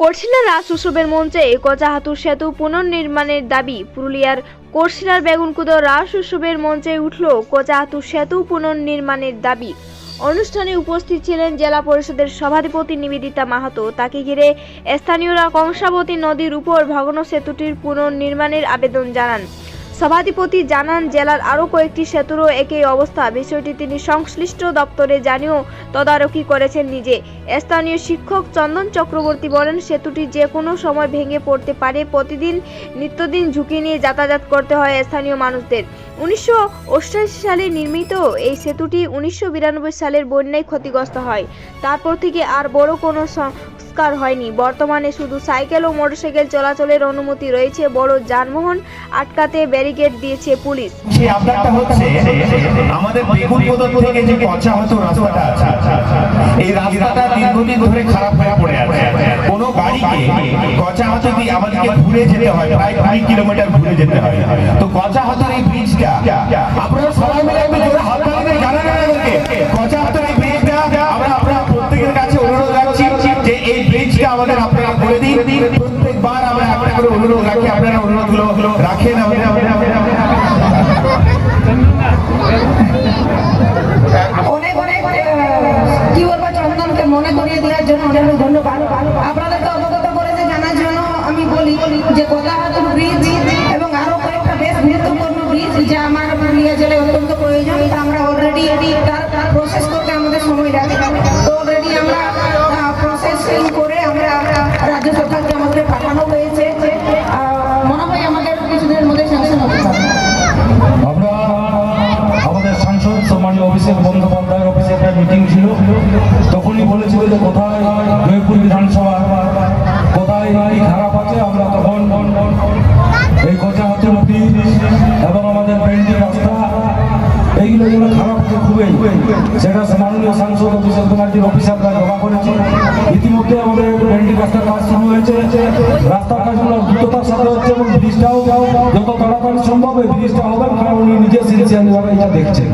করছিলা রাস উৎসবের মঞ্চে কচাহাতুর সেতু পুনর্নির্মাণের দাবি। পুরুলিয়ার করছিলার বেগুনকুদো রাস উৎসবের মঞ্চে উঠল কচাহাতুর সেতু পুনর্নির্মাণের দাবি। অনুষ্ঠানে উপস্থিত ছিলেন জেলা পরিষদের সভাধিপতি নিবেদিতা মাহাতো। তাকে ঘিরে স্থানীয়রা কংসাবতী নদীর উপর ভগ্ন সেতুটির পুনর্নির্মাণের আবেদন জানান। সভাধিপতি জানান, জেলার আরও কয়েকটি সেতুরও একই অবস্থা। বিষয়টি তিনি সংশ্লিষ্ট দপ্তরে জানিয়েও তদারকি করেছেন নিজে। স্থানীয় শিক্ষক চন্দন চক্রবর্তী বলেন, সেতুটি যে কোনো সময় ভেঙে পড়তে পারে, প্রতিদিন নিত্যদিন ঝুঁকি নিয়ে যাতায়াত করতে হয় স্থানীয় মানুষদের। উনিশশো সালে নির্মিত এই সেতুটি উনিশশো বিরানব্বই সালের বন্যায় ক্ষতিগ্রস্ত হয়। তারপর থেকে আর বড় কোনো সংস্কার হয়নি। বর্তমানে শুধু সাইকেল ও মোটরসাইকেল চলাচলের অনুমতি রয়েছে বড় যানবাহন আটকাতে ব্যারিকেড দিয়েছে পুলিশ। আমাদের থেকে যে পচা হতো রাস্তাটা এই রাস্তাটা দীর্ঘদিন ধরে খারাপ হয়ে পড়ে আছে। কোনো গাড়িকে কচা হতো দিয়ে আমাদেরকে ঘুরে যেতে হয় প্রায় কুড়ি কিলোমিটার ঘুরে যেতে হয়। তো কচা হতোর এই ব্রিজটা আপনারা সবাই আমাদের আপনারা করে দিন। প্রত্যেকবার আমরা একটা করে অনুরোধ রাখি। আপনারা অনুরোধগুলো রাখেন কি বলব মনে করিয়ে দেওয়ার জন্য অনেক ধন্যবাদ। আপনাদেরকে অবগত আমি বলি যে কোদাহাতুর ব্রিজ এবং আরও কয়েকটা বেশ গুরুত্বপূর্ণ ব্রিজ যা আমার সম্মানীয় অভিষেক বন্দ্যোপাধ্যায়ের অফিসে একটা মিটিং ছিল। তখনই বলেছিল যে কোথায় জয়পুর বিধানসভা? কোথায় কি খারাপ আছে? আমরা তখন এই হাতুর ব্রিজ এবং আমাদের বেন্ডি রাস্তা, এইগুলো যেগুলো খারাপ আছে খুবই। সেটা মাননীয় সাংসদ অভিষেক ব্যানার্জির অফিসে আমরা জমা করেছি। ইতিমধ্যে আমাদের বেন্ডি রাস্তার কাজ শুরু হয়েছে। রাস্তার কাজগুলো দ্রুততার সাথে হচ্ছে এবং ব্রিজটাও যত তাড়াতাড়ি সম্ভব এই ব্রিজটা হবে, কারণ উনি নিজে সিনসিয়ারভাবে এটা দেখছেন।